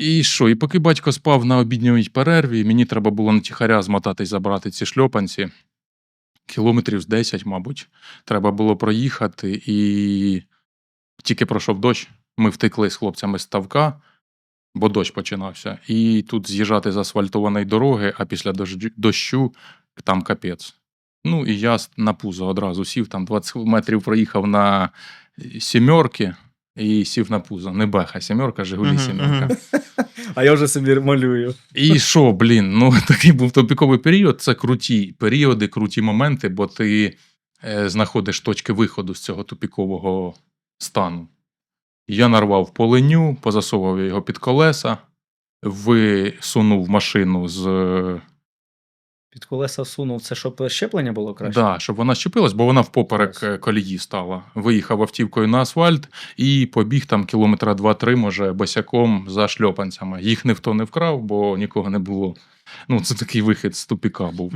І що? І поки батько спав на обідній перерві, мені треба було на тихаря змотати і забрати ці шльопанці. Кілометрів з 10, мабуть. Треба було проїхати, і тільки пройшов дощ. Ми втекли з хлопцями з ставка, бо дощ починався. І тут з'їжджати з асфальтованої дороги, а після дощу там капець. Ну, і я на пузо одразу сів, там 20 метрів проїхав на сімерки і сів на пузо. Не беха, сімерка, Жигулі сімерка. А я вже собі малюю. І що, блін, ну такий був топіковий період. Це круті періоди, круті моменти, бо ти е, знаходиш точки виходу з цього тупікового стану. Я нарвав поленю, позасовував його під колеса, висунув машину з. Під колеса сунув. Це щоб щеплення було краще? Да, щоб вона щепилась, бо вона впоперек колії стала. Виїхав автівкою на асфальт і побіг там кілометра 2-3, може, босяком за шльопанцями. Їх ніхто не вкрав, бо нікого не було. Ну, це такий вихід з тупіка був.